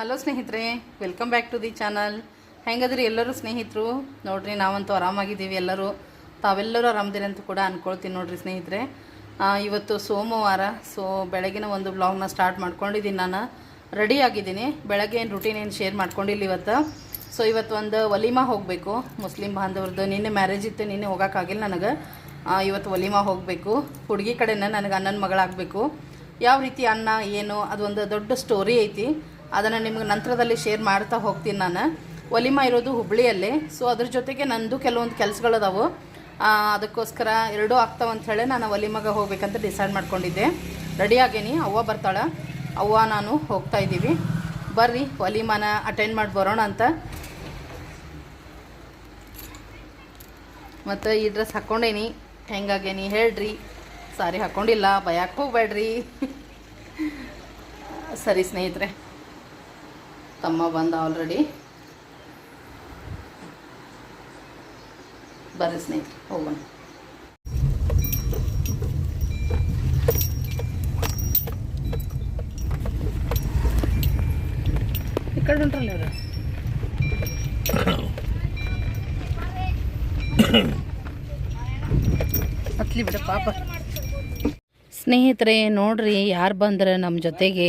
Hello ಸ್ನೇಹಿತರೆ welcome back to the channel ಹೆಂಗದ್ರಿ ಎಲ್ಲರೂ ಸ್ನೇಹಿತರು? ನೋಡ್ರಿ, ನಾವಂತೂ ಆರಾಮಾಗಿದ್ದೀವಿ ಎಲ್ಲರೂ. ತಾವೆಲ್ಲರೂ ಆರಾಮದಿರಿ ಅಂತ ಕೂಡ ಅಂದ್ಕೊಳ್ತೀನಿ ನೋಡ್ರಿ ಸ್ನೇಹಿತರೆ. ಇವತ್ತು ಸೋಮವಾರ ಸೊ ಬೆಳಗಿನ ಒಂದು ಬ್ಲಾಗ್ನ ಸ್ಟಾರ್ಟ್ ಮಾಡ್ಕೊಂಡಿದ್ದೀನಿ ನಾನು. ರೆಡಿ ಆಗಿದ್ದೀನಿ. ಬೆಳಗ್ಗೆ ಏನು ರುಟೀನ್ ಏನು ಶೇರ್ ಮಾಡ್ಕೊಂಡಿಲ್ಲ ಇವತ್ತು. ಸೊ ಇವತ್ತು ಒಂದು ವಲಿಮಾ ಹೋಗಬೇಕು. ಮುಸ್ಲಿಂ ಬಾಂಧವ್ರದ್ದು ನಿನ್ನೆ ಮ್ಯಾರೇಜ್ ಇತ್ತು, ನಿನ್ನೆ ಹೋಗೋಕ್ಕಾಗಿಲ್ಲ ನನಗೆ. ಇವತ್ತು ವಲಿಮಾ ಹೋಗಬೇಕು. ಹುಡುಗಿ ಕಡೆನ ನನಗೆ ಅಣ್ಣನ ಮಗಳಾಗಬೇಕು. ಯಾವ ರೀತಿ ಅನ್ನ ಏನು ಅದೊಂದು ದೊಡ್ಡ ಸ್ಟೋರಿ ಐತಿ. ಅದನ್ನು ನಿಮಗೆ ನಂತರದಲ್ಲಿ ಶೇರ್ ಮಾಡ್ತಾ ಹೋಗ್ತೀನಿ ನಾನು. ಒಲಿಮ ಇರೋದು ಹುಬ್ಳಿಯಲ್ಲಿ. ಸೊ ಅದ್ರ ಜೊತೆಗೆ ನಂದು ಕೆಲವೊಂದು ಕೆಲಸಗಳದಾವು. ಅದಕ್ಕೋಸ್ಕರ ಎರಡೂ ಆಗ್ತಾವಂತ ಹೇಳಿ ನಾನು ಒಲಿಮಾಗ ಹೋಗ್ಬೇಕಂತ ಡಿಸೈಡ್ ಮಾಡ್ಕೊಂಡಿದ್ದೆ. ರೆಡಿ ಆಗೇನಿ? ಅವ್ವ ಬರ್ತಾಳೆ. ಅವ್ವ, ನಾನು ಹೋಗ್ತಾ ಇದ್ದೀವಿ. ಬರ್ರಿ, ಒಲಿಮಾನ ಅಟೆಂಡ್ ಮಾಡಿ ಬರೋಣ ಅಂತ. ಮತ್ತು ಈ ಡ್ರೆಸ್ ಹಾಕ್ಕೊಂಡೇನಿ. ಹೆಂಗಾಗೇನಿ ಹೇಳ್ರಿ. ಸಾರಿ ಹಾಕ್ಕೊಂಡಿಲ್ಲ ಭಯಕ್ಕೆ ಹೋಗ್ಬೇಡ್ರಿ. ಸರಿ ಸ್ನೇಹಿತರೆ. ತಮ್ಮ ಬಂದ ಆಲ್ರೆಡಿ ಬರ್ರಿ ಸ್ನೇಹಿತರೆ ಹೋಗೋಣ. ಬಿಡ ಸ್ನೇಹಿತರೆ ನೋಡ್ರಿ ಯಾರು ಬಂದ್ರೆ ನಮ್ಮ ಜೊತೆಗೆ?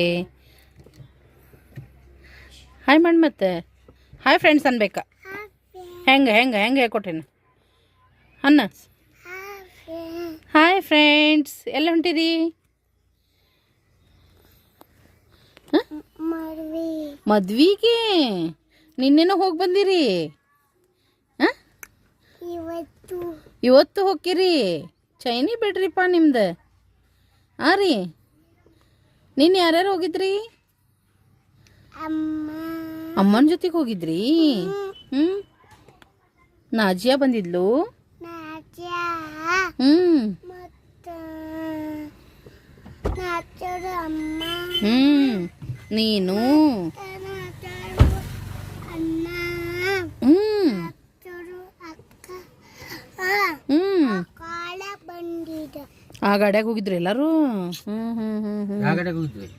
ಹಾಯ್ ಮಣ್ಣು ಮತ್ತೆ ಹಾಯ್ ಫ್ರೆಂಡ್ಸ್ ಅನ್ಬೇಕಾ ಹೆಂಗೆ ಹೆಂಗೆ ಹೆಂಗೆ ಹೇಳ್ಕೊಟ್ಟೇನು? ಅನ್ನ. ಹಾಯ್ ಫ್ರೆಂಡ್ಸ್ ಎಲ್ಲ ಹೊಂಟಿರಿ ಮದ್ವಿಗೆ? ನಿನ್ನೆನೂ ಹೋಗಿ ಬಂದಿರಿ? ಹಾಂ? ಇವತ್ತು. ಇವತ್ತು ಹೋಗಿರಿ ಚೈನಿ ಬಿಡ್ರಿಪ್ಪ ನಿಮ್ದು. ಹಾಂ ರೀ. ನೀನು ಯಾರ್ಯಾರು ಹೋಗಿದ್ರಿ? ಅಮ್ಮ. ಅಮ್ಮನ ಜೊತೆಗೆ ಹೋಗಿದ್ರಿ? ಹ್ಞೂ ನಾಜಿಯಾ ಬಂದಿದ್ಲು? ನಾಚ ಹ್ಞೂ ಮತ್ತ ನಾಚರು ಅಮ್ಮ. ಹ್ಞೂ ನೀನು? ನಾಚರು ಅಣ್ಣ. ಹ್ಞೂ ನಾಚರು ಅಕ್ಕ. ಹ್ಞೂ ಕಾಲ ಬಂದಿದ. ಆ ಗಾಡ್ಯಾಗ ಹೋಗಿದ್ರಿ ಎಲ್ಲರೂ? ಹ್ಞೂ ಹ್ಞೂ ಹ್ಞೂ ಹ್ಞೂ ಯಾವ ಕಡೆಗೆ ಹೋಗಿದ್ರಿ?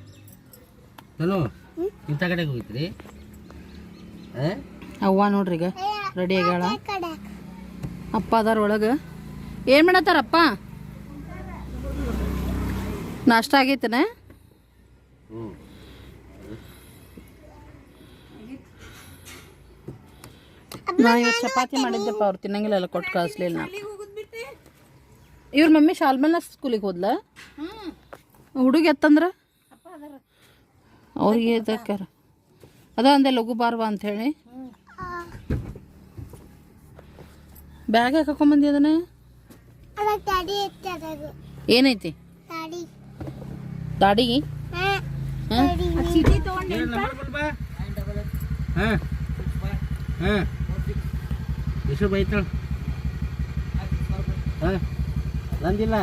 ನಾನು ಇಂಥ ಕಡೆಗೆ ಹೋಗಿದ್ರಿ? ಅವ್ವ ನೋಡ್ರಿ ಈಗ ರೆಡಿ ಆಗ್ಯಾಳ ಅಪ್ಪ ಅದಾರ ಒಳಗೆ. ಏನು ಮಾಡತ್ತಾರಪ್ಪ ನಾಷ್ಟ ಆಗೈತನ? ನಾ ಇವತ್ತು ಚಪಾತಿ ಮಾಡಿದ್ದೆಪ್ಪ ಅವ್ರು ತಿನ್ನಂಗಿಲ್ಲ ಎಲ್ಲ ಕೊಟ್ಟು ಕಳಿಸ್ಲಿಲ್ಲ ನಾ. ಇವ್ರ ಮಮ್ಮಿ ಶಾಲ್ಮೇಲೆ ಸ್ಕೂಲಿಗೆ ಹೋದ್ಲ? ಹುಡುಗಿ ಎತ್ತಂದ್ರ? ಅವ್ರಿಗೆ ಎದಕ್ಕಾರ ಅದ ಅಂದೆ ಲಘು ಬಾರ್ವಾ ಅಂತ ಹೇಳಿ ಬ್ಯಾಗ್ ಯಾಕೆ ಹಾಕೊಂಬಂದಿ ಅದನ್ನ? ಏನೈತಿ? ತಡಿ ದಾಡಿ? ಹಾಂ ಹಾಂ? ಹಾಂ. ಹಾಂ. ಎಷ್ಟು ಬೈತಾಳ. ನಂದಿಲ್ಲ.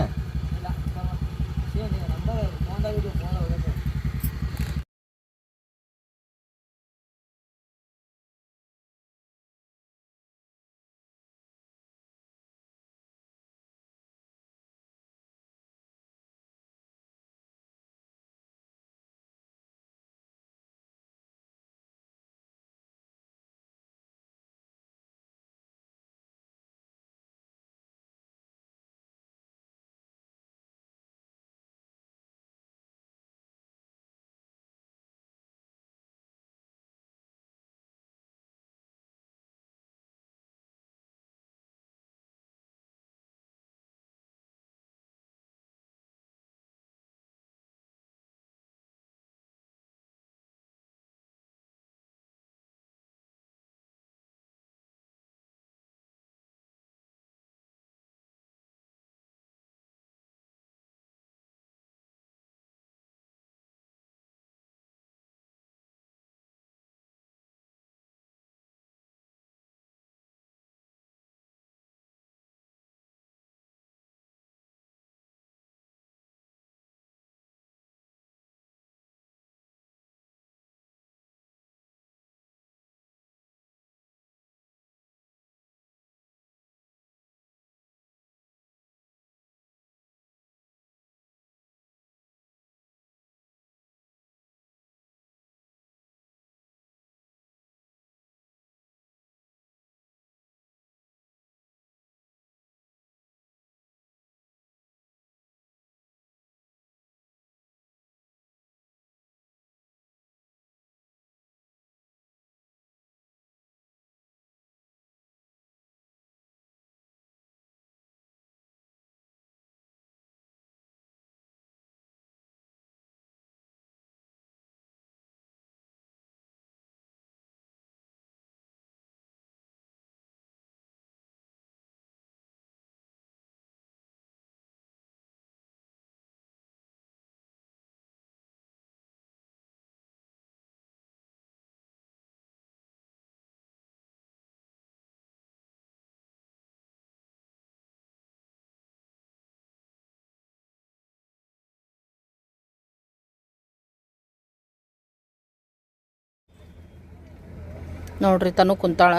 ನೋಡ್ರಿ ತನು ಕುಂತಾಳ.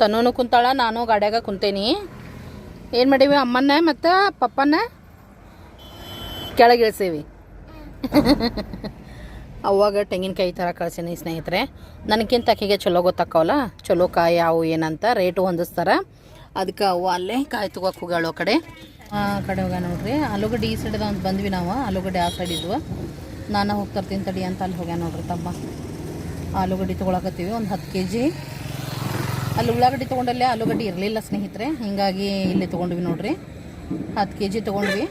ತನೂನು ಕುಂತಾಳ ನಾನು ಗಾಡ್ಯಾಗ ಕುಂತೇನಿ. ಏನು ಮಾಡೀವಿ ಅಮ್ಮನ್ನ ಮತ್ತು ಪಪ್ಪನ ಕೆಳಗಿಳಿಸೀವಿ ಅವಾಗ ತೆಂಗಿನಕಾಯಿ ಥರ ಕಳ್ಸೀನಿ ಸ್ನೇಹಿತರೆ. ನನಗಿಂತ ಅಕ್ಕಿಗೆ ಚಲೋ ಗೊತ್ತಾಕವಲ್ಲ. ಚಲೋ ಕಾಯಿ ಅವು ಏನಂತ ರೇಟು ಹೊಂದಿಸ್ತಾರೆ. ಅದಕ್ಕೆ ಅವು ಅಲ್ಲೇ ಕಾಯಿ ತಗೋಕೆ ಹೋಗ್ಯಾಳು ಆ ಕಡೆ. ಆ ಕಡೆ ಹೋಗ ನೋಡ್ರಿ. ಆಲೂಗಡ್ಡೆ ಈ ಸೈಡ್ದ ಅಂತ ಬಂದ್ವಿ ನಾವು. ಆಲೂಗಡ್ಡೆ ಆ ಸೈಡ್ ಇದ್ವು. ನಾನು ಹೋಗ್ತರ್ತೀನಿ ತಡಿ ಅಂತ ಅಲ್ಲಿ ಹೋಗ್ಯಾ ನೋಡ್ರಿ ತಮ್ಮ. ಆಲೂಗಡ್ಡೆ ತೊಗೊಳಕತ್ತೀವಿ, ಒಂದು ಹತ್ತು ಕೆ ಜಿ ಅಲ್ಲಿ ಉಳ್ಳಾಗಡ್ಡಿ ತೊಗೊಂಡಲ್ಲೇ ಆಲೂಗಡ್ಡೆ ಇರಲಿಲ್ಲ ಸ್ನೇಹಿತರೆ, ಹೀಗಾಗಿ ಇಲ್ಲಿ ತೊಗೊಂಡ್ವಿ ನೋಡ್ರಿ. ಹತ್ತು ಕೆ ಜಿ ತೊಗೊಂಡ್ವಿ.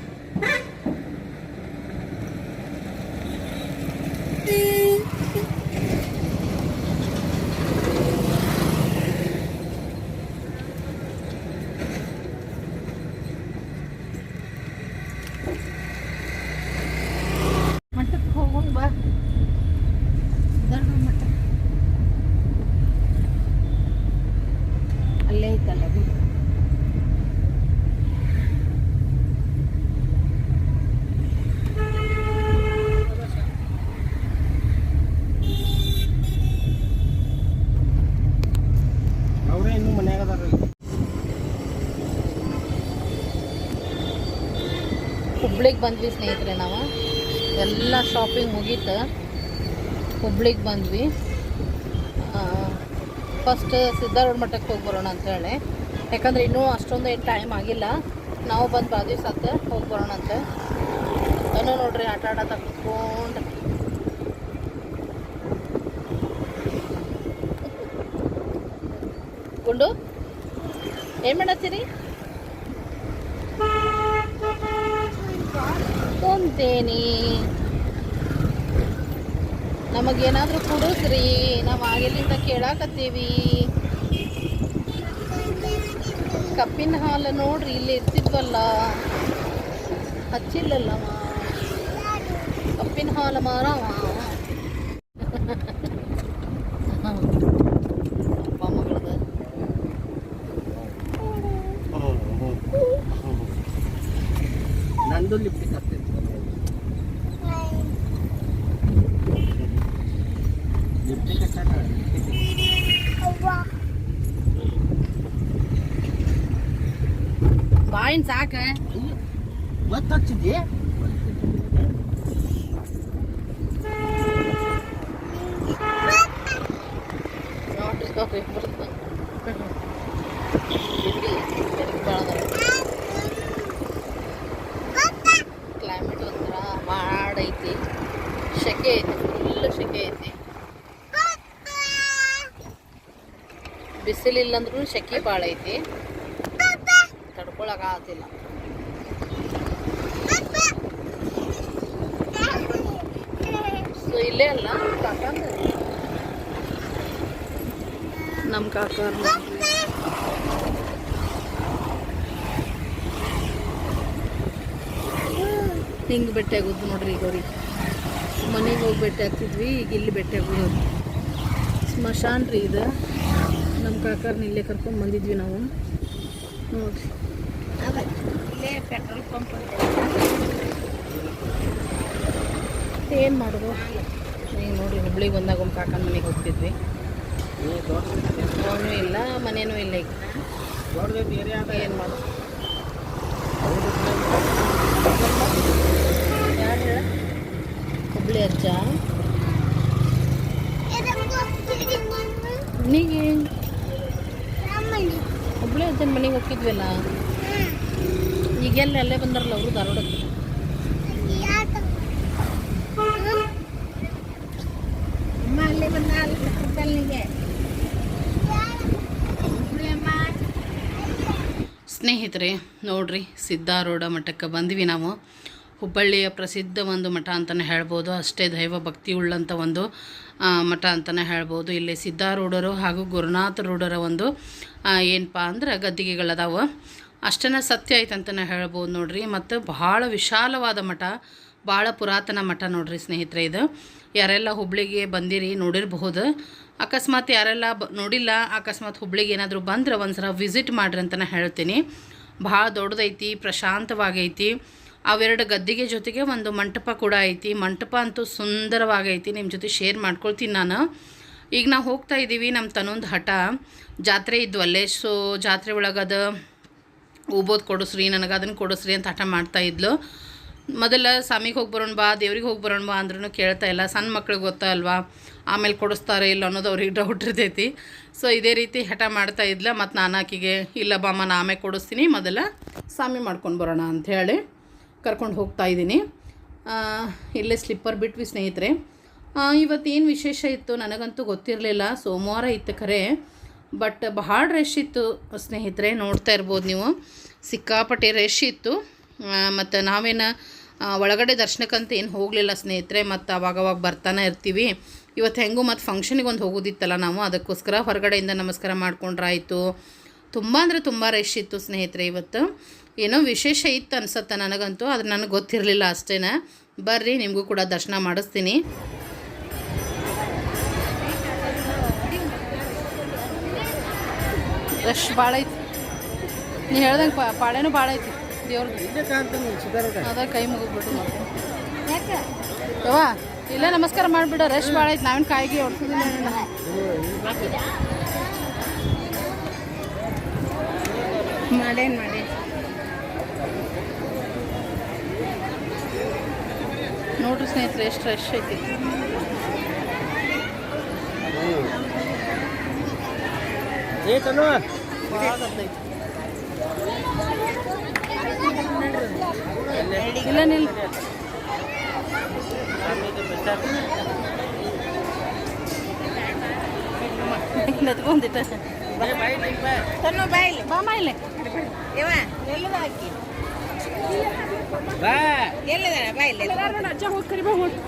ಹುಬ್ಳಿಗೆ ಬಂದ್ವಿ ಸ್ನೇಹಿತರೆ ನಾವು. ಎಲ್ಲ ಶಾಪಿಂಗ್ ಮುಗೀತು. ಹುಬ್ಳಿಗೆ ಬಂದ್ವಿ. ಫಸ್ಟ್ ಸಿದ್ಧಾರೂಢ ಮಠಕ್ಕೆ ಹೋಗಿ ಬರೋಣ ಅಂತ ಹೇಳಿ. ಯಾಕಂದ್ರೆ ಇನ್ನೂ ಅಷ್ಟೊಂದು ಏನು ಟೈಮ್ ಆಗಿಲ್ಲ. ನಾವು ಬಂದು ಬಾದಿ ಆತ ಹೋಗಿ ಬರೋಣ ಅಂತ. ನಾನು ನೋಡ್ರಿ ಆಟ ಆಡ ತಗೊಂಡು ಗುಂಡು, ಏನು ಮಾಡತ್ತೀರಿ? ಕುಂತೇನಿ ನಮಗೇನಾದ್ರೂ ಕೊಡಿಸ್ರಿ. ನಾವು ಆಗಿಲ್ಲಿಂದ ಕೇಳಾಕತ್ತೀವಿ. ಕಪ್ಪಿನ ಹಾಲು ನೋಡ್ರಿ, ಇಲ್ಲಿ ಇರ್ತಿದ್ವಲ್ಲ. ಹಚ್ಚಿಲ್ಲಲ್ಲವ. ಕಪ್ಪಿನ ಹಾಲು ಮಾರವ ಅಪ್ಪ ಮಗಳದ ನಂದು ಲಿಪ್ಟಿಕ್ ಆಗ್ತೈತಿ ಲಿಪ್ಟಿಕ್ ಹಚ್ಚಾಕ ಅವ್ವ ಬಾಯಿನ ಸಾಕ ಮತ್ತೆ ಬರುತ್ತೆ ಕ್ಲೈಮೇಟ್ ಒಂಥರ ಮಾಡೈತಿ. ಸೆಕೆ ಐತಿ ಫುಲ್ ಸೆಕೆ ಐತಿ. ಬಿಸಿಲಿಲ್ಲ ಅಂದ್ರೂ ಸೆಕೆ ಭಾಳ ಐತಿ ಆಗತ್ತಿಲ್ಲ ಸೊ ಇಲ್ಲೇ ಅಲ್ಲ, ಕಾಕ ನಮ್ಮ ಕಾಕ ಹಿಂಗೆ ಬೆಟ್ಟೆ ಆಗೋದು ನೋಡ್ರಿ ಈಗ ಅವ್ರಿಗೆ ಮನೆಗೆ ಹೋಗಿ ಬೆಟ್ಟೆ ಹಾಕ್ತಿದ್ವಿ, ಈಗ ಇಲ್ಲಿ ಬೆಟ್ಟೆ ಆಗೋದು. ಸ್ಮಶಾನ ರೀ ಇದು. ನಮ್ಮ ಕಾಕರ್ನ ಇಲ್ಲೇ ಕರ್ಕೊಂಡು ಬಂದಿದ್ವಿ ನಾವು. ನೋಡ್ರಿ. ಇಲ್ಲೇ ಪೆಟ್ರೋಲ್ ಪಂಪ್ ಏನು ಮಾಡೋದು? ಈಗ ನೋಡಿ ಹುಬ್ಳಿಗೆ ಬಂದಾಗ ಒಂದು ಕಾಕನ ಮನೆಗೆ ಹೋಗ್ತಿದ್ವಿ. ಅವನು ಇಲ್ಲ ಮನೇನೂ ಇಲ್ಲ ಈಗ. ಏನು ಮಾಡೋದು ಹುಬ್ಳಿ ಅಜ್ಜ. ಮನೆಗೆ ಹುಬ್ಳಿ ಅಜ್ಜನ ಮನೆಗೆ ಹೋಗಿದ್ವಲ್ಲ ಈಗೆಲ್ಲ ಅಲ್ಲೇ ಬಂದಾರಲ್ಲ ಅವರು ಧಾರವಾಡಕ್ಕೆ? ಸ್ನೇಹಿತರೆ ನೋಡ್ರಿ ಸಿದ್ಧಾರೂಢ ಮಠಕ್ಕೆ ಬಂದ್ವಿ ನಾವು. ಹುಬ್ಬಳ್ಳಿಯ ಪ್ರಸಿದ್ಧ ಒಂದು ಮಠ ಅಂತಲೇ ಹೇಳ್ಬೋದು. ಅಷ್ಟೇ ದೈವ ಭಕ್ತಿ ಉಳ್ಳಂಥ ಒಂದು ಮಠ ಅಂತಲೇ ಹೇಳ್ಬೋದು. ಇಲ್ಲಿ ಸಿದ್ಧಾರೂಢರು ಹಾಗೂ ಗುರುನಾಥ ರೂಢರ ಒಂದು ಏನಪ್ಪ ಅಂದ್ರೆ ಗದ್ದಿಗೆಗಳದಾವ. ಅಷ್ಟನ್ನ ಸತ್ಯ ಐತೆ ಅಂತಲೇ ಹೇಳ್ಬೋದು ನೋಡ್ರಿ. ಮತ್ತು ಭಾಳ ವಿಶಾಲವಾದ ಮಠ, ಭಾಳ ಪುರಾತನ ಮಠ ನೋಡ್ರಿ ಸ್ನೇಹಿತರೆ ಇದು. ಯಾರೆಲ್ಲ ಹುಬ್ಳಿಗೆ ಬಂದಿರಿ ನೋಡಿರಬಹುದು. ಅಕಸ್ಮಾತ್ ಯಾರೆಲ್ಲ ಬ, ನೋಡಿಲ್ಲ, ಅಕಸ್ಮಾತ್ ಹುಬ್ಳಿಗೆ ಏನಾದರೂ ಬಂದ್ರೆ ಒಂದ್ಸಲ ವಿಸಿಟ್ ಮಾಡ್ರಿ ಅಂತಲೇ ಹೇಳ್ತೀನಿ. ಭಾಳ ದೊಡ್ಡದೈತಿ, ಪ್ರಶಾಂತವಾಗೈತಿ. ಅವೆರಡು ಗದ್ದಿಗೆ ಜೊತೆಗೆ ಒಂದು ಮಂಟಪ ಕೂಡ ಐತಿ. ಮಂಟಪ ಅಂತೂ ಸುಂದರವಾಗೈತಿ. ನಿಮ್ಮ ಜೊತೆ ಶೇರ್ ಮಾಡ್ಕೊಳ್ತೀನಿ ನಾನು. ಈಗ ನಾವು ಹೋಗ್ತಾ ಇದ್ದೀವಿ ನಮ್ಮ ತನ್ನೊಂದು ಹಠ. ಜಾತ್ರೆ ಇದ್ವಲ್ಲೇ. ಸೊ ಜಾತ್ರೆ ಒಳಗದ ಉಬೋದ್ ಕೊಡಿಸ್ರಿ, ನನಗೆ ಅದನ್ನು ಕೊಡಿಸ್ರಿ ಅಂತ ಹಠ ಮಾಡ್ತಾ ಇದ್ಲು. ಮೊದಲ ಸ್ವಾಮಿಗೆ ಹೋಗಿ ಬರೋಣ ಬಾ, ದೇವ್ರಿಗೆ ಹೋಗಿ ಬರೋಣ ಬಾ ಅಂದ್ರೂ ಕೇಳ್ತಾ ಇಲ್ಲ. ಸಣ್ಣ ಮಕ್ಳಿಗೆ ಗೊತ್ತಾ ಅಲ್ವಾ? ಆಮೇಲೆ ಕೊಡಿಸ್ತಾರೆ ಇಲ್ಲ ಅನ್ನೋದು ಅವ್ರಿಗೆ ಡೌಟ್ ಇರ್ತೈತಿ. ಸೊ ಇದೇ ರೀತಿ ಹಠ ಮಾಡ್ತಾ ಇದ್ಲ. ಮತ್ತು ನಾನು ಆಕಿಗೆ ಇಲ್ಲ ಬಾಮ್ಮ ನಾನು ಆಮೇಲೆ ಕೊಡಿಸ್ತೀನಿ, ಮೊದಲ ಸ್ವಾಮಿ ಮಾಡ್ಕೊಂಡು ಬರೋಣ ಅಂಥೇಳಿ ಕರ್ಕೊಂಡು ಹೋಗ್ತಾ ಇದ್ದೀನಿ. ಇಲ್ಲೇ ಸ್ಲಿಪ್ಪರ್ ಬಿಟ್ವಿ ಸ್ನೇಹಿತರೆ. ಇವತ್ತೇನು ವಿಶೇಷ ಇತ್ತು? ನನಗಂತೂ ಗೊತ್ತಿರಲಿಲ್ಲ. ಸೋಮವಾರ ಇತ್ತು ಖರೆ ಬಟ್ ಭಾಳ ರಶ್ ಇತ್ತು, ಸ್ನೇಹಿತರೆ, ನೋಡ್ತಾ ಇರ್ಬೋದು ನೀವು. ಸಿಕ್ಕಾಪಟ್ಟೆ ರಶ್ ಇತ್ತು. ಮತ್ತು ನಾವೇನು ಒಳಗಡೆ ದರ್ಶನಕ್ಕಂತ ಏನು ಹೋಗಲಿಲ್ಲ ಸ್ನೇಹಿತರೆ. ಮತ್ತು ಅವಾಗವಾಗ ಬರ್ತಾನೆ ಇರ್ತೀವಿ. ಇವತ್ತು ಹೆಂಗೂ ಮತ್ತು ಫಂಕ್ಷನಿಗೆ ಒಂದು ಹೋಗೋದಿತ್ತಲ್ಲ ನಾವು. ಅದಕ್ಕೋಸ್ಕರ ಹೊರಗಡೆಯಿಂದ ನಮಸ್ಕಾರ ಮಾಡ್ಕೊಂಡ್ರಾಯಿತು. ತುಂಬ ಅಂದರೆ ತುಂಬ ರಶ್ ಇತ್ತು ಸ್ನೇಹಿತರೆ ಇವತ್ತು. ಏನೋ ವಿಶೇಷ ಇತ್ತು ಅನ್ಸತ್ತೆ ನನಗಂತೂ. ಅದು ನನಗೆ ಗೊತ್ತಿರಲಿಲ್ಲ ಅಷ್ಟೇ ಬರ್ರಿ, ನಿಮಗೂ ಕೂಡ ದರ್ಶನ ಮಾಡಿಸ್ತೀನಿ. ರಶ್ ಭಾಳ ಐತಿ. ನೀ ಹೇಳ್ದಂಗೆ ಪಾ ಪಾಳೆನೂ ಭಾಳ ಐತಿ ದೇವ್ರದ್ದು ಅದ ಕೈ ಮುಗಿದ್ಬಿಟ್ಟು ಯಾಕೆ? ಇಲ್ಲ ನಮಸ್ಕಾರ ಮಾಡಿಬಿಡ, ರಶ್ ಭಾಳ ಐತಿ, ನಾವೇನು ಕಾಯಿಗೆ ಮಾಡೇನು ಮಾಡೇನು ಮಾಡೇನ್? ನೋಡ್ರಿ ಸ್ನೇಹಿತರೆ, ಎಷ್ಟು ರಶ್ ಐತಿ. ಏ ತನು ಇಲ್ಲ ನಿಲ್. ನೆತ್ಕೊಂದಿಟ್ಟ ತನ್ನು ಬಾಯಿಲಿ ಬಾಮ ಇಲ್ಲೇ. ಇವ ಎಲ್ಲದ ಹಾಕಿ ಬಾ. ಎಲ್ಲದ ಬಾಯಿಲಿ ಅಜ್ಜ ಹೋಗಿ ಕರಿಬಾ ಹೋಗಿ.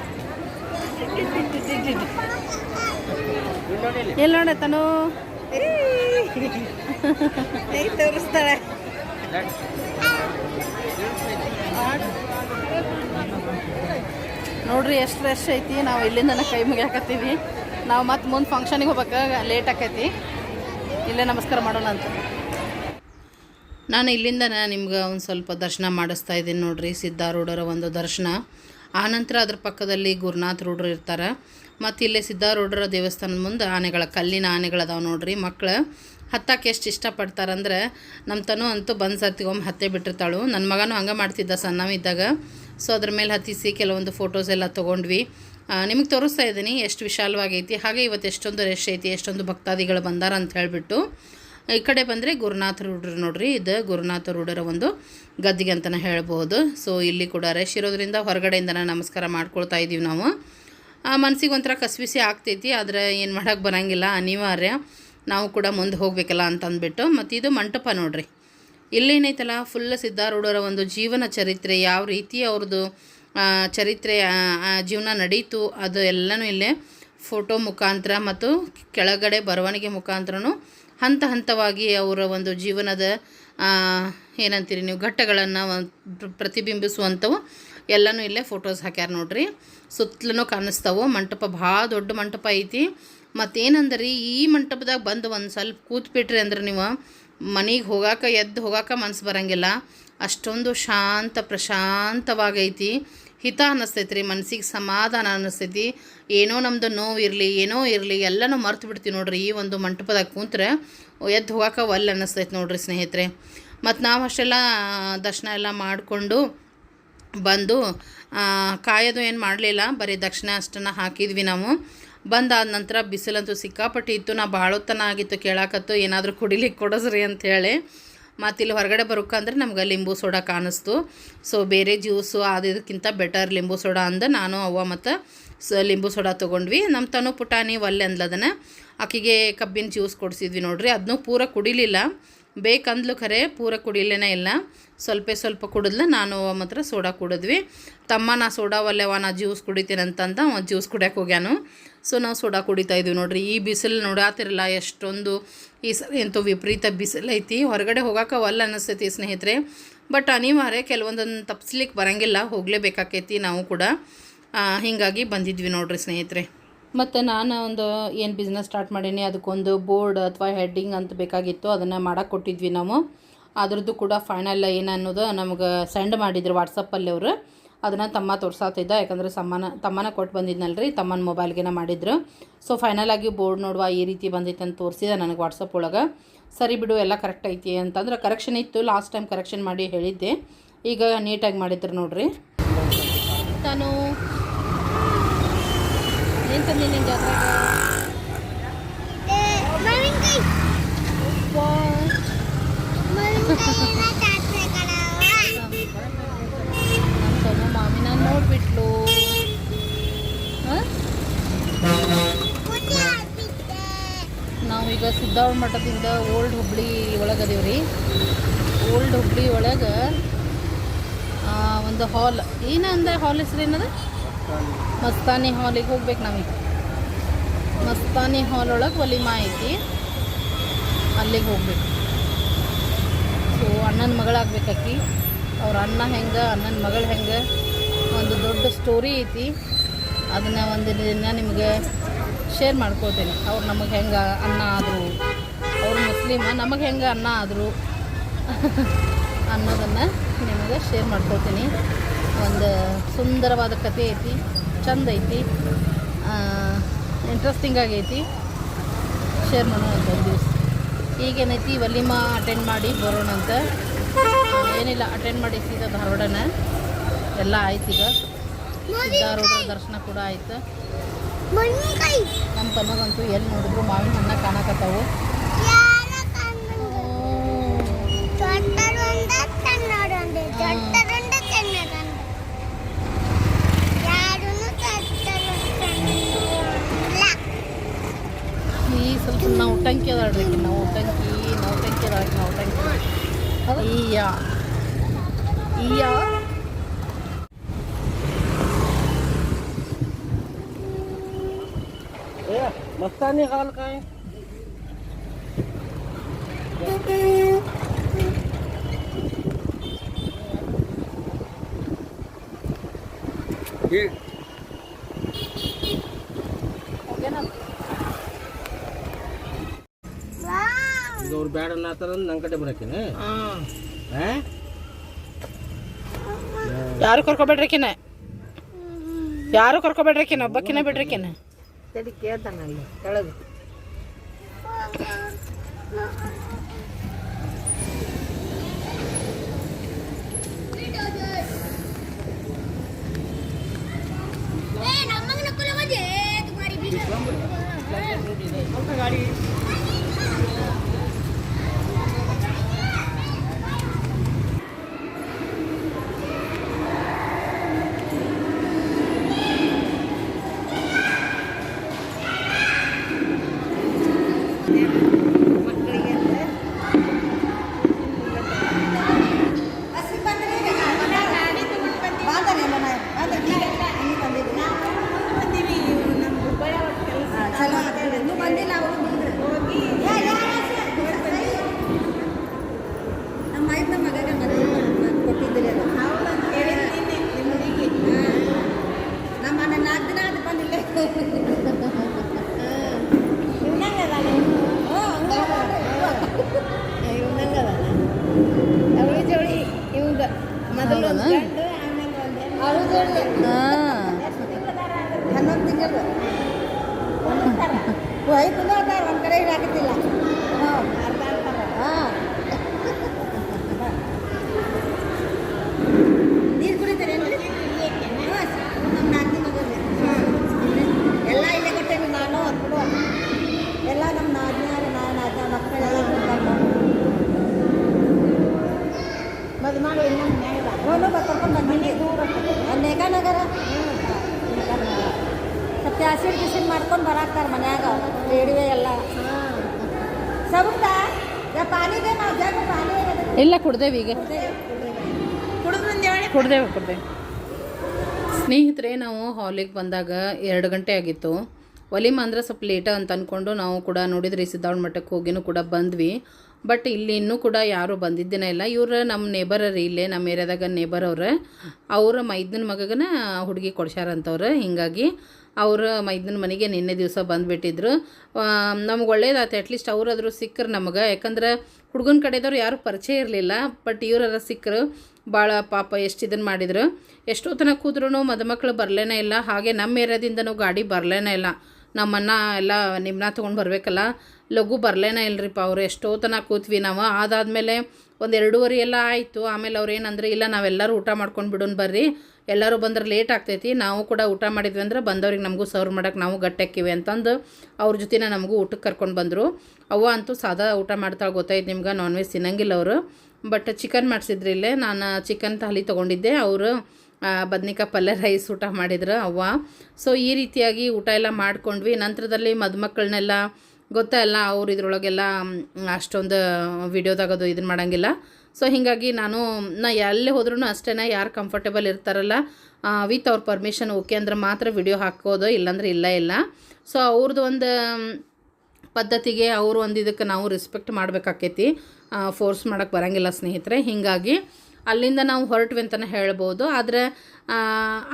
ಎಲ್ಲಿ ನೋಡ ತನು? ಹೇಗೆ ತೋರಿಸ್ತಾಳೆ? ನೋಡ್ರಿ ಎಷ್ಟು ರಶ್ ಐತಿ ನಾವು ಇಲ್ಲಿಂದನೇ ಕೈ ಮುಗಿಯಾಕತ್ತೀವಿ. ನಾವು ಮತ್ತೆ ಮುಂದೆ ಫಂಕ್ಷನಿಗೆ ಹೋಗ್ಬೇಕಾಗ ಲೇಟ್ ಆಕೈತಿ. ಇಲ್ಲೇ ನಮಸ್ಕಾರ ಮಾಡೋಣ ಅಂತ. ನಾನು ಇಲ್ಲಿಂದ ನಿಮ್ಗೆ ಒಂದು ಸ್ವಲ್ಪ ದರ್ಶನ ಮಾಡಿಸ್ತಾ ಇದ್ದೀನಿ ನೋಡ್ರಿ ಸಿದ್ಧಾರೂಢರ ಒಂದು ದರ್ಶನ. ಆನಂತರ ಅದ್ರ ಪಕ್ಕದಲ್ಲಿ ಗುರುನಾಥ್ ರೂಢರು ಇರ್ತಾರೆ. ಮತ್ತು ಇಲ್ಲೇ ಸಿದ್ಧಾರೂಢರ ದೇವಸ್ಥಾನದ ಮುಂದೆ ಆನೆಗಳ, ಕಲ್ಲಿನ ಆನೆಗಳದಾವೆ ನೋಡ್ರಿ ಮಕ್ಳು. ಹತ್ತಕ್ಕೆ ಎಷ್ಟು ಇಷ್ಟಪಡ್ತಾರಂದ್ರೆ ನಮ್ಮ ತನು ಅಂತೂ ಬಂದು ಸರ್ತಿಗೊಮ್ಮೆ ಹತ್ತೆ ಬಿಟ್ಟಿರ್ತಾಳು. ನನ್ನ ಮಗನೂ ಹಂಗೆ ಮಾಡ್ತಿದ್ದ ಸಣ್ಣವಿದ್ದಾಗ. ಸೊ ಅದ್ರ ಮೇಲೆ ಹತ್ತಿಸಿ ಕೆಲವೊಂದು ಫೋಟೋಸ್ ಎಲ್ಲ ತೊಗೊಂಡ್ವಿ. ನಿಮಗೆ ತೋರಿಸ್ತಾ ಇದ್ದೀನಿ ಎಷ್ಟು ವಿಶಾಲವಾಗೈತಿ. ಹಾಗೆ ಇವತ್ತು ಎಷ್ಟೊಂದು ರಶ್ ಐತಿ, ಎಷ್ಟೊಂದು ಭಕ್ತಾದಿಗಳು ಬಂದಾರ ಅಂತ ಹೇಳಿಬಿಟ್ಟು. ಈ ಕಡೆ ಬಂದರೆ ಗುರುನಾಥ ರೂಢರು ನೋಡ್ರಿ, ಇದು ಗುರುನಾಥ ರೂಢರ ಒಂದು ಗದ್ದಿಗೆ ಅಂತಲೇ ಹೇಳ್ಬೋದು ಸೊ ಇಲ್ಲಿ ಕೂಡ ರಶ್ ಇರೋದ್ರಿಂದ ಹೊರಗಡೆಯಿಂದನೇ ನಮಸ್ಕಾರ ಮಾಡ್ಕೊಳ್ತಾ ಇದ್ದೀವಿ ನಾವು. ಮನಸ್ಸಿಗೆ ಒಂಥರ ಕಸ್ವಿಸಿ ಆಗ್ತೈತಿ, ಆದರೆ ಏನು ಮಾಡೋಕ್ಕೆ ಬರೋಂಗಿಲ್ಲ ಅನಿವಾರ್ಯ. ನಾವು ಕೂಡ ಮುಂದೆ ಹೋಗಬೇಕಲ್ಲ ಅಂತ ಅಂದ್ಬಿಟ್ಟು ಮತ್ತು ಇದು ಮಂಟಪ ನೋಡ್ರಿ. ಇಲ್ಲೇನೈತಲ್ಲ ಫುಲ್ ಸಿದ್ಧಾರೂಢರ ಒಂದು ಜೀವನ ಚರಿತ್ರೆ, ಯಾವ ರೀತಿ ಅವ್ರದ್ದು ಚರಿತ್ರೆ ಜೀವನ ನಡೀತು, ಅದು ಎಲ್ಲನೂ ಇಲ್ಲೇ ಫೋಟೋ ಮುಖಾಂತರ ಮತ್ತು ಕೆಳಗಡೆ ಬರವಣಿಗೆ ಮುಖಾಂತರನೂ ಹಂತ ಹಂತವಾಗಿ ಅವರ ಒಂದು ಜೀವನದ ಏನಂತೀರಿ ನೀವು, ಘಟ್ಟಗಳನ್ನು ಪ್ರತಿಬಿಂಬಿಸುವಂಥವು ಎಲ್ಲನೂ ಇಲ್ಲೇ ಫೋಟೋಸ್ ಹಾಕ್ಯಾರ ನೋಡ್ರಿ. ಸುತ್ತಲೂ ಕಾಣಿಸ್ತಾವೆ, ಮಂಟಪ ಭಾಳ ದೊಡ್ಡ ಮಂಟಪ ಐತಿ. ಮತ್ತೇನಂದ್ರಿ? ಈ ಮಂಟಪದಾಗ ಬಂದು ಒಂದು ಸ್ವಲ್ಪ ಕೂತ್ಬಿಟ್ರಿ ಅಂದ್ರೆ ನೀವು ಮನೆಗೆ ಹೋಗಾಕ ಎದ್ದು ಹೋಗಾಕ ಮನ್ಸು ಬರಂಗಿಲ್ಲ. ಅಷ್ಟೊಂದು ಶಾಂತ ಪ್ರಶಾಂತವಾಗೈತಿ. ಹಿತ ಅನ್ನಿಸ್ತೈತಿ ರೀ ಮನಸ್ಸಿಗೆ ಸಮಾಧಾನ ಅನ್ನಿಸ್ತೈತಿ ಏನೋ ನಮ್ಮದು ನೋವು ಇರಲಿ, ಏನೋ ಇರಲಿ, ಎಲ್ಲನೂ ಮರ್ತು ಬಿಡ್ತೀವಿ ನೋಡ್ರಿ ಈ ಒಂದು ಮಂಟಪದಾಗ ಕೂತ್ರೆ. ಎದ್ದು ಹೋಗಾಕ ಒಲ್ಲೆ ಅನ್ನಿಸ್ತೈತಿ ನೋಡ್ರಿ ಸ್ನೇಹಿತರೆ. ಮತ್ತು ನಾವು ಅಷ್ಟೆಲ್ಲ ದರ್ಶನ ಎಲ್ಲ ಮಾಡಿಕೊಂಡು ಬಂದು ಕಾಯೋದು ಏನು ಮಾಡಲಿಲ್ಲ. ಬರೀ ದಕ್ಷಿಣ ಅಷ್ಟನ್ನು ಹಾಕಿದ್ವಿ ನಾವು. ಬಂದಾದ ನಂತರ ಬಿಸಿಲಂತೂ ಸಿಕ್ಕಾಪಟ್ಟಿ ಇತ್ತು. ನಾ ಭಾಳ ಹೊತ್ತನ ಆಗಿತ್ತು, ಕೇಳಾಕತ್ತು ಏನಾದರೂ ಕುಡಿಲಿಕ್ಕೆ ಕೊಡಸ್ರಿ ಅಂಥೇಳಿ ಮತ್ತು ಇಲ್ಲಿ ಹೊರಗಡೆ ಬರೋಕ್ಕಂದ್ರೆ ನಮ್ಗೆ ಲಿಂಬು ಸೋಡಾ ಕಾಣಿಸ್ತು. ಸೊ ಬೇರೆ ಜ್ಯೂಸು ಅದು ಇದಕ್ಕಿಂತ ಬೆಟರ್ ಲಿಂಬು ಸೋಡಾ ಅಂದ ನಾನು, ಅವ್ವ ಮತ್ತು ಸ ಲಿಂಬು ಸೋಡಾ ತೊಗೊಂಡ್ವಿ. ನಮ್ಮ ತನು ಪುಟಾಣಿ ಒಲ್ಲೆ ಅಂದ್ಲದನ್ನ ಆಕಿಗೆ ಕಬ್ಬಿನ ಜ್ಯೂಸ್ ಕೊಡಿಸಿದ್ವಿ ನೋಡ್ರಿ. ಅದನ್ನೂ ಪೂರ ಕುಡಿಲಿಲ್ಲ. ಬೇಕಂದ್ಲು ಖರೆ, ಪೂರ ಕುಡಿಲೇನೇ ಇಲ್ಲ. ಸ್ವಲ್ಪ ಸ್ವಲ್ಪ ಕುಡಿದ್ಲ, ನಾನು ಮಾತ್ರ ಸೋಡಾ ಕುಡಿದ್ವಿ. ತಮ್ಮ ನಾ ಸೋಡಾ ಒಲ್ಲೆವ ನಾ ಜ್ಯೂಸ್ ಕುಡಿತೀನಂತಂದ ಜ್ಯೂಸ್ ಕುಡಿಯೋಕೆ ಹೋಗ್ಯಾನು. ಸೊ ನಾವು ಸೋಡಾ ಕುಡಿತಾ ಇದ್ವಿ ನೋಡ್ರಿ. ಈ ಬಿಸಿಲು ನೋಡಾತಿರಲ್ಲ ಎಷ್ಟೊಂದು ಈ ಸಲ ಎಂತೂ ವಿಪರೀತ ಬಿಸಿಲು ಐತಿ. ಹೊರಗಡೆ ಹೋಗೋಕ್ಕವಲ್ಲ ಅನ್ನಿಸ್ತೈತಿ ಸ್ನೇಹಿತರೆ. ಬಟ್ ಅನಿವಾರ್ಯ ಕೆಲವೊಂದನ್ನು ತಪ್ಪಿಸ್ಲಿಕ್ಕೆ ಬರೋಂಗಿಲ್ಲ. ಹೋಗಲೇಬೇಕಾಕೈತಿ ನಾವು ಕೂಡ. ಹೀಗಾಗಿ ಬಂದಿದ್ವಿ ನೋಡ್ರಿ ಸ್ನೇಹಿತರೆ. ಮತ್ತು ನಾನು ಒಂದು ಏನು ಬಿಸ್ನೆಸ್ ಸ್ಟಾರ್ಟ್ ಮಾಡೀನಿ. ಅದಕ್ಕೊಂದು ಬೋರ್ಡ್ ಅಥವಾ ಹೆಡ್ಡಿಂಗ್ ಅಂತ ಬೇಕಾಗಿತ್ತು. ಅದನ್ನು ಮಾಡಕ್ಕೆ ಕೊಟ್ಟಿದ್ವಿ ನಾವು. ಅದ್ರದ್ದು ಕೂಡ ಫೈನಲ್ ಏನು ಅನ್ನೋದು ನಮ್ಗೆ ಸೆಂಡ್ ಮಾಡಿದ್ರು ವಾಟ್ಸಪ್ಪಲ್ಲಿ ಅವರು. ಅದನ್ನು ತಮ್ಮ ತೋರ್ಸಾತಿದ್ದ ಯಾಕಂದರೆ ಸಮ್ಮನ ತಮ್ಮನ ಕೊಟ್ಟು ಬಂದಿದ್ನಲ್ರಿ ತಮ್ಮನ ಮೊಬೈಲ್ಗೇನ ಮಾಡಿದ್ರು. ಸೊ ಫೈನಲ್ ಆಗಿ ಬೋರ್ಡ್ ನೋಡುವ ಈ ರೀತಿ ಬಂದೈತೆ ಅಂತ ತೋರಿಸಿದ ನನಗೆ ವಾಟ್ಸಪ್ ಒಳಗೆ. ಸರಿ ಬಿಡು ಎಲ್ಲ ಕರೆಕ್ಟ್ ಐತಿ ಅಂತಂದ್ರೆ ಕರೆಕ್ಷನ್ ಇತ್ತು ಲಾಸ್ಟ್ ಟೈಮ್ ಕರೆಕ್ಷನ್ ಮಾಡಿ ಹೇಳಿದ್ದೆ. ಈಗ ನೀಟಾಗಿ ಮಾಡಿದ್ರು ನೋಡ್ರಿ. ನಾನು ಏನು ಜಾತ್ರೆಗೆ ನಮ್ಮ ತಮ್ಮ ಮಾಮಿನ ನೋಡ್ಬಿಟ್ಲು ಹಾಂ ನಾವೀಗ ಸಿದ್ದಾವಳ ಮಠದಿಂದ ಓಲ್ಡ್ ಹುಬ್ಳಿ ಒಳಗೆ ರೀ ಓಲ್ಡ್ ಹುಬ್ಳಿ ಒಳಗೆ ಒಂದು ಹಾಲ್. ಏನು ಹಾಲ್ ಹೆಸ್ರು ಏನದ? ಮಸ್ತಾನಿ ಹಾಲಿಗೆ ಹೋಗ್ಬೇಕು ನಾವೀಗ. ಮಸ್ತಾನಿ ಹಾಲ್ ಒಳಗೆ ಒಲಿ ಐತಿ. ಅಲ್ಲಿಗೆ ಹೋಗ್ಬೇಕು. ಸೊ, ಅಣ್ಣನ ಮಗಳಾಗಬೇಕಾಕಿ ಅವ್ರ ಅಣ್ಣ ಹೆಂಗೆ, ಅಣ್ಣನ ಮಗಳು ಹೆಂಗೆ, ಒಂದು ದೊಡ್ಡ ಸ್ಟೋರಿ ಐತಿ. ಅದನ್ನು ಒಂದು ದಿನ ನಿಮಗೆ ಶೇರ್ ಮಾಡ್ಕೊಳ್ತೇನೆ. ಅವ್ರು ನಮಗೆ ಹೆಂಗೆ ಅನ್ನ ಆದರು. ಅವ್ರು ಮುಸ್ಲಿಮ ನಮಗೆ ಹೆಂಗೆ ಅನ್ನ ಆದರು. ಅನ್ನೋದನ್ನು ನಿಮಗೆ ಶೇರ್ ಮಾಡ್ಕೊಳ್ತೀನಿ. ಒಂದು ಸುಂದರವಾದ ಕತೆ ಐತಿ ಚಂದ ಐತಿ ಇಂಟ್ರೆಸ್ಟಿಂಗ್ ಆಗೈತಿ ಶೇರ್ ಒಂದು ದಿವಸ. ಈಗೇನೈತಿ ವಲಿಮಾ ಅಟೆಂಡ್ ಮಾಡಿ ಬರೋಣ ಅಂತ. ಏನಿಲ್ಲ ಅಟೆಂಡ್ ಮಾಡಿ ಸೀದಾ ಧಾರವಾಡನ. ಎಲ್ಲ ಆಯ್ತು ಈಗ. ಧಾರವಾಡ ದರ್ಶನ ಕೂಡ ಆಯ್ತು. ನಮ್ಮ ಕನ್ನಗಂತೂ ಎಲ್ಲಿ ನೋಡಿದ್ರು ಮಾವಿನ ಹಣ್ಣ ಕಾಣಕತ್ತಾವು. ಈ ಸ್ವಲ್ಪ ನಾವು ಟಂಕಿ ಅದಾಳ್ರಿ ನಾವು ಟಂಕಿ ನಾವು ಟಂಕಿ ಅದಾಳ ನಾವು ಟಂಕಿ. ಈಯ ಈಯ Magkano hal kay? Here. Okay na. Wow. ಇದು ಅವ್ರು ಬೇಡ ಅನ್ನತ್ತಾರ ನನ್ನ ಕಡೆ ಬರಕಿನ ಯಾರು ಕರ್ಕೊಬೇಡ್ರಕಿನ ಯಾರು ಕರ್ಕೊಬೇಡ್ರಕಿನ ಒಬ್ಬಕ್ಕಿನ ಬಿಡ್ರಕಿನ செடிக்கு ஏற்றான கிழகு गाड़ी ಹನ್ನೊಂದು ತಿಂಗಳು. ಐದು ತಿಂಗಳು ಒಂದು ಕಡೆ ಇಡಾಕತ್ತಿಲ್ಲ ಹಾಂ. ಹಾಂ. ನೀರು ಕುಡಿತೀರೇನು? ನಮ್ಮ ನಾಲ್ಕು ಎಲ್ಲ ಇಲ್ಲೇ ಕೊಟ್ಟೇವಿ ನಾನು ಹೊರ್ಬಿಡು ಎಲ್ಲ ನಮ್ಮ ನಾದ್ನಾರು ನಾನು ಅದ ಮಕ್ಕಳೆಲ್ಲ ಮದುವೆ ಮಾಡಿ ಇನ್ನೂ ಹೋಗಿ ಕರ್ಕೊಂಡು ಬಂದಿನಿ ದೂರ ನೇಗಾನಗರ ಮತ್ತೆ ಹಸಿರು ಬಿಸಿಲು ಮಾಡ್ಕೊಂಡು ಬರಾಕ್ತಾರೆ ಮನ್ಯಾಗ ರೇಡಿವೆ ಎಲ್ಲ ಸಬುತ್ತ ಪಾನಿದೆ ನಾವು ಜಾಗ ಪಾನಿ ಇಲ್ಲ ಕುಡ್ದೇವಿ ಈಗ. ಕುಡ್ದೇವೆ ಕುಡ್ದೇವೆ ಸ್ನೇಹಿತರೆ ನಾವು ಹಾಲಿಗೆ ಬಂದಾಗ ಎರಡು ಗಂಟೆ ಆಗಿತ್ತು. ಒಲಿಮ ಅಂದ್ರೆ ಸ್ವಲ್ಪ ಲೇಟ ಅಂತ ಅಂದ್ಕೊಂಡು ನಾವು ಕೂಡ ನೋಡಿದ್ರೆ ಸಿದ್ದಾವಣ ಮಠಕ್ಕೆ ಹೋಗಿನೂ ಕೂಡ ಬಂದ್ವಿ. ಬಟ್ ಇಲ್ಲಿ ಇನ್ನೂ ಕೂಡ ಯಾರೂ ಬಂದಿದ್ದೇನೆ ಇಲ್ಲ. ಇವರು ನಮ್ಮ ನೇಬರ್ ರೀ ಇಲ್ಲೇ ನಮ್ಮ ಏರಿಯಾದಾಗ ನೇಬರ್ ಅವ್ರೆ. ಅವ್ರ ಮೈದನ ಮಗನ ಹುಡುಗಿ ಕೊಡ್ಸ್ಯಾರಂತವ್ರು. ಹಿಂಗಾಗಿ ಅವರು ಮೈದನ ಮನೆಗೆ ನಿನ್ನೆ ದಿವಸ ಬಂದುಬಿಟ್ಟಿದ್ರು. ನಮ್ಗೆ ಒಳ್ಳೇದಾಯ್ತು. ಅಟ್ಲೀಸ್ಟ್ ಅವರಾದರೂ ಸಿಕ್ಕರು ನಮಗೆ. ಯಾಕಂದ್ರೆ ಹುಡುಗನ ಕಡೆದವ್ರು ಯಾರು ಪರಿಚಯ ಇರಲಿಲ್ಲ. ಬಟ್ ಇವರರ ಸಿಕ್ಕರು ಭಾಳ ಪಾಪ ಎಷ್ಟು ಇದನ್ನು ಮಾಡಿದ್ರು. ಎಷ್ಟೋ ತನಕ ಕೂದ್ರೂ ಮದುಮಕ್ಳು ಬರಲೇನೇ ಇಲ್ಲ. ಹಾಗೆ ನಮ್ಮ ಏರಿಯಾದಿಂದನೂ ಗಾಡಿ ಬರಲೇನೇ ಇಲ್ಲ. ನಮ್ಮನ್ನ ಎಲ್ಲ ನಿಮ್ಮನ್ನ ತೊಗೊಂಡು ಬರಬೇಕಲ್ಲ. ಲಘು ಬರಲೇನ ಇಲ್ರಿಪ್ಪ ಅವ್ರು, ಎಷ್ಟೋ ತನ ಕೂತ್ವಿ ನಾವು. ಅದಾದಮೇಲೆ ಒಂದು ಎರಡೂವರೆ ಎಲ್ಲ ಆಯಿತು. ಆಮೇಲೆ ಅವ್ರು ಏನಂದ್ರೆ, ಇಲ್ಲ, ನಾವೆಲ್ಲರೂ ಊಟ ಮಾಡ್ಕೊಂಡು ಬಿಡೋಣ ಬರ್ರಿ. ಎಲ್ಲರೂ ಬಂದ್ರೆ ಲೇಟ್ ಆಗ್ತೈತಿ. ನಾವು ಕೂಡ ಊಟ ಮಾಡಿದ್ವಿ ಅಂದ್ರೆ ಬಂದವ್ರಿಗೆ ನಮಗೂ ಸರ್ವ್ ಮಾಡೋಕೆ ನಾವು ಗಟ್ಟಾಕಿವಿ ಅಂತಂದು ಅವ್ರ ಜೊತೆನ ನಮಗೂ ಊಟಕ್ಕೆ ಕರ್ಕೊಂಡು ಬಂದರು. ಅವ್ವ ಅಂತೂ ಸಾದಾ ಊಟ ಮಾಡ್ತಾಳೆ ಗೊತ್ತಾಯ್ತು ನಿಮ್ಗೆ? ನಾನ್ ವೆಜ್ ತಿನ್ನಂಗಿಲ್ಲ ಅವರು. ಬಟ್ ಚಿಕನ್ ಮಾಡಿಸಿದ್ರಿ ಇಲ್ಲೇ. ನಾನು ಚಿಕನ್ ತಾಲಿ ತೊಗೊಂಡಿದ್ದೆ. ಅವರು ಬದ್ನಿಕಾಯಿ ಪಲ್ಯ ರೈಸ್ ಊಟ ಮಾಡಿದ್ರು ಅವ್ವ. ಸೊ ಈ ರೀತಿಯಾಗಿ ಊಟ ಎಲ್ಲ ಮಾಡ್ಕೊಂಡ್ವಿ. ನಂತರದಲ್ಲಿ ಮದುಮಕ್ಕಳನ್ನೆಲ್ಲ ಗೊತ್ತಾ ಎಲ್ಲ ಅವ್ರು ಇದ್ರೊಳಗೆಲ್ಲ ಅಷ್ಟೊಂದು ವಿಡಿಯೋದಾಗೋದು ಇದನ್ನು ಮಾಡೋಂಗಿಲ್ಲ. ಸೊ ಹೀಗಾಗಿ ನಾನು, ನಾ ಎಲ್ಲೇ ಹೋದ್ರೂ ಅಷ್ಟೇ ಯಾರು ಕಂಫರ್ಟೇಬಲ್ ಇರ್ತಾರಲ್ಲ ವಿತ್ ಅವ್ರ ಪರ್ಮಿಷನ್ ಓಕೆ ಅಂದ್ರೆ ಮಾತ್ರ ವಿಡಿಯೋ ಹಾಕೋದು, ಇಲ್ಲಾಂದ್ರೆ ಇಲ್ಲ ಇಲ್ಲ. ಸೊ ಅವ್ರದ್ದು ಒಂದು ಪದ್ಧತಿಗೆ ಅವರು ಒಂದು ಇದಕ್ಕೆ ನಾವು ರೆಸ್ಪೆಕ್ಟ್ ಮಾಡಬೇಕಾಕೈತಿ. ಫೋರ್ಸ್ ಮಾಡೋಕ್ಕೆ ಬರೋಂಗಿಲ್ಲ ಸ್ನೇಹಿತರೆ. ಹೀಗಾಗಿ ಅಲ್ಲಿಂದ ನಾವು ಹೊರಟ್ವಿ ಅಂತಲೇ ಹೇಳ್ಬೋದು. ಆದರೆ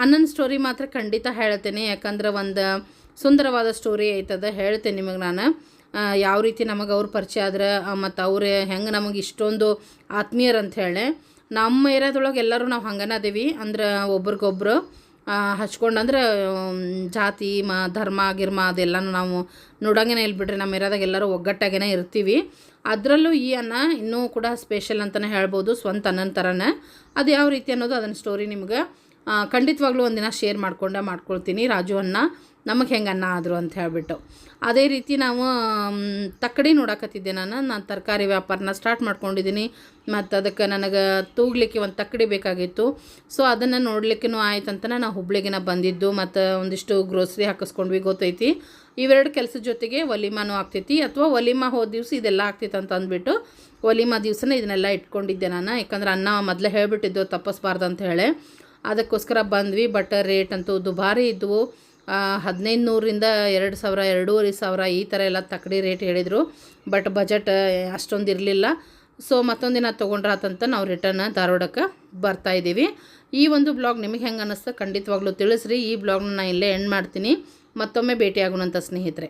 ಅನ್ನೊಂದು ಸ್ಟೋರಿ ಮಾತ್ರ ಖಂಡಿತ ಹೇಳ್ತೇನೆ. ಯಾಕಂದ್ರೆ ಒಂದು ಸುಂದರವಾದ ಸ್ಟೋರಿ ಐತದ ಹೇಳ್ತೇನೆ ನಿಮಗೆ ನಾನು. ಯಾವ ರೀತಿ ನಮಗೆ ಅವ್ರ ಪರಿಚಯ ಆದ್ರೆ ಮತ್ತು ಅವ್ರು ಹೆಂಗೆ ನಮಗೆ ಇಷ್ಟೊಂದು ಆತ್ಮೀಯರು ಅಂತ ಹೇಳಿ. ನಮ್ಮ ಏರಿಯಾದೊಳಗೆ ಎಲ್ಲರೂ ನಾವು ಹಂಗನ ಅದೇವಿ. ಅಂದ್ರೆ ಒಬ್ರಿಗೊಬ್ರು ಹಚ್ಕೊಂಡಂದ್ರೆ ಜಾತಿ, ಮ, ಧರ್ಮ, ಗಿರ್ಮ ಅದೆಲ್ಲನೂ ನಾವು ನೋಡಂಗೇನೆ ಇಲ್ಲ ನಮ್ಮ ಏರಿಯಾದಾಗ ಎಲ್ಲರೂ ಒಗ್ಗಟ್ಟಾಗೇನೆ ಇರ್ತೀವಿ. ಅದರಲ್ಲೂ ಈ ಅನ್ನ ಇನ್ನೂ ಕೂಡ ಸ್ಪೆಷಲ್ ಅಂತಲೇ ಹೇಳ್ಬೋದು. ಸ್ವಂತ ಅನ್ನನ ಥರನೇ ಅದು ಯಾವ ರೀತಿ ಅನ್ನೋದು ಅದನ್ನ ಸ್ಟೋರಿ ನಿಮ್ಗೆ ಖಂಡಿತವಾಗ್ಲೂ ಒಂದಿನ ಶೇರ್ ಮಾಡ್ಕೊಂಡೆ ಮಾಡ್ಕೊಳ್ತೀನಿ ರಾಜು ಅನ್ನ. ನಮಗೆ ಹೆಂಗೆ ಅನ್ನ ಆದರು ಅಂತ ಹೇಳಿಬಿಟ್ಟು. ಅದೇ ರೀತಿ ನಾವು ತಕ್ಕಡಿ ನೋಡಕತ್ತಿದ್ದೆ ನಾನು. ನಾನು ತರಕಾರಿ ವ್ಯಾಪಾರನ ಸ್ಟಾರ್ಟ್ ಮಾಡ್ಕೊಂಡಿದ್ದೀನಿ ಮತ್ತು ಅದಕ್ಕೆ ನನಗೆ ತೂಗ್ಲಿಕ್ಕೆ ಒಂದು ತಕ್ಕಡಿ ಬೇಕಾಗಿತ್ತು. ಸೊ ಅದನ್ನು ನೋಡ್ಲಿಕ್ಕೂ ಆಯ್ತು ಅಂತ ಹುಬ್ಳಿಗಿನ ಹುಬ್ಳಿಗೆ ಬಂದಿದ್ದು. ಮತ್ತು ಒಂದಿಷ್ಟು ಗ್ರೋಸರಿ ಹಾಕಿಸ್ಕೊಂಡ್ವಿ, ಗೊತ್ತೈತಿ. ಇವೆರಡು ಕೆಲಸದ ಜೊತೆಗೆ ಒಲಿಮಾನು ಆಗ್ತೈತಿ. ಅಥವಾ ಒಲಿಮಾ ಹೋದ ದಿವಸ ಇದೆಲ್ಲ ಆಗ್ತೈತೆ ಅಂತ ಅಂದ್ಬಿಟ್ಟು ಒಲಿಮಾ ದಿವಸನ ಇದನ್ನೆಲ್ಲ ಇಟ್ಕೊಂಡಿದ್ದೆ ನಾನು. ಯಾಕಂದ್ರೆ ಅನ್ನ ಮೊದಲೇ ಹೇಳ್ಬಿಟ್ಟಿದ್ದು, ತಪ್ಪಿಸ್ಬಾರ್ದು ಅಂತ ಹೇಳಿ. ಅದಕ್ಕೋಸ್ಕರ ಬಂದ್ವಿ. ಬಟ್ ರೇಟ್ ಅಂತೂ ದುಬಾರಿ ಇದ್ವು. ಹದಿನೈದು ನೂರರಿಂದ ಎರಡು ಸಾವಿರ, ಎರಡೂವರೆ ಸಾವಿರ ಈ ಥರ ಎಲ್ಲ ತಕ್ಕಡಿ ರೇಟ್ ಹೇಳಿದರು. ಬಟ್ ಬಜೆಟ್ ಅಷ್ಟೊಂದು ಇರಲಿಲ್ಲ. ಸೊ ಮತ್ತೊಂದಿನ ತೊಗೊಂಡ್ರಾತಂತ ನಾವು ರಿಟರ್ನ್ ಧಾರವಾಡಕ್ಕೆ ಬರ್ತಾ ಇದ್ದೀವಿ. ಈ ಒಂದು ಬ್ಲಾಗ್ ನಿಮಗೆ ಹೆಂಗೆ ಅನ್ನಿಸ್ತಾ ಖಂಡಿತವಾಗ್ಲೂ ತಿಳಿಸ್ರಿ. ಈ ಬ್ಲಾಗ್ನ ನಾನು ಇಲ್ಲೇ ಎಂಡ್ ಮಾಡ್ತೀನಿ. ಮತ್ತೊಮ್ಮೆ ಭೇಟಿಯಾಗೋಣಂತ ಸ್ನೇಹಿತರೆ.